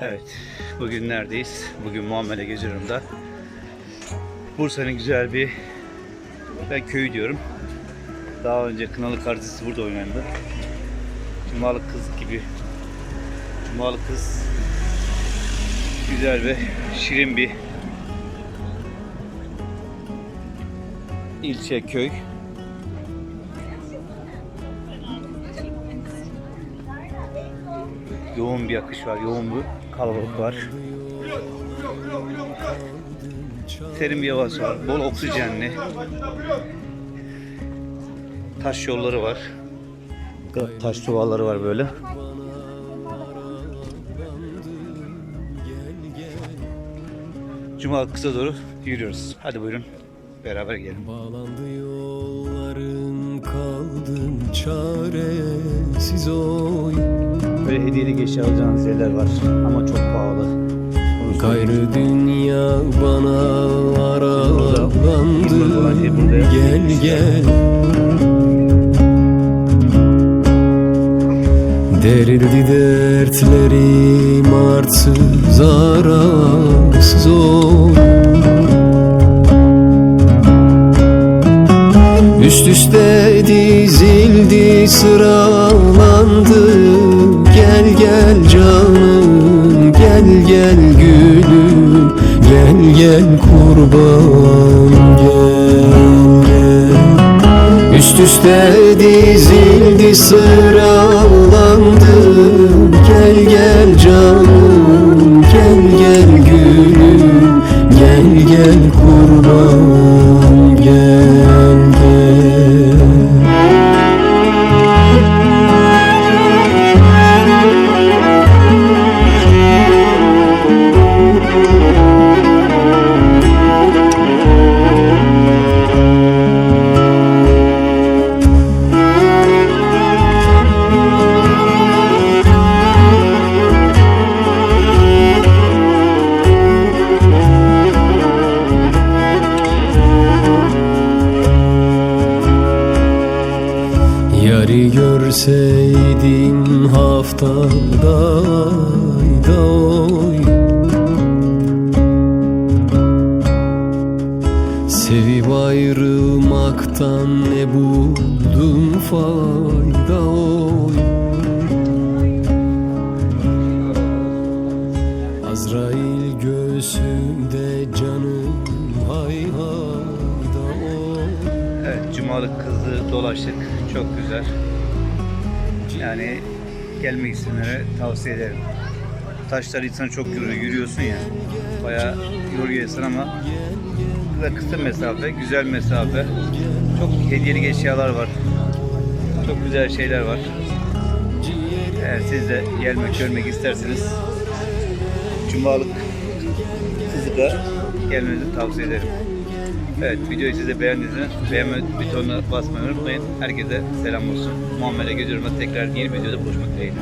Evet, bugün neredeyiz? Bugün Muamele Geziyorum'da. Bursa'nın güzel bir, ben köyü diyorum. Daha önce Kınalı Kardisi burada oynandı. Cumalı Kız gibi. Cumalı Kız güzel ve şirin bir ilçe, köy. Yoğun bir akış var, yoğun bir kalabalık var. Serin bir havası var, bol oksijenli. Taş yolları var. Taş duvarları var böyle. Cuma kısa doğru yürüyoruz. Hadi buyurun beraber gelin. Bağlandı yolların kaldın çaresiz oy Böyle hediyelik eşya alacağınız yerler var. Ama çok pahalı. Gayrı dünya bana olan şey. Gel gel. Derildi dertlerim arsız arasız oy Üst üste dizildi sıralandı Gel gel canım gel gel gülüm. Gel gel kurban gel gel. Üst üste dizildi sıralandı. Gel gel canım Yarı görseydim haftada ayda oy Sevip ayrılmaktan ne buldum fayda oy Azrail göğsümde canım hay hayda oy Evet, Cumalı Kızı dolaştık. Çok güzel. Yani gelmek isteyenlere tavsiye ederim. Taşlar insan çok yoruyor. Yürüyorsun ya. Bayağı yoruyor insan ama kısa, kısa mesafe, güzel mesafe. Çok hediyelik eşyalar var. Çok güzel şeyler var. Eğer siz de gelmek, görmek isterseniz Cumalık Kızı'da gelmenizi tavsiye ederim. Evet videoyu siz de beğendiyseniz beğenme butonuna basmayı unutmayın. Herkese selam olsun. Muamele Geziyorum'da tekrar yeni videoda buluşmak dileğiyle.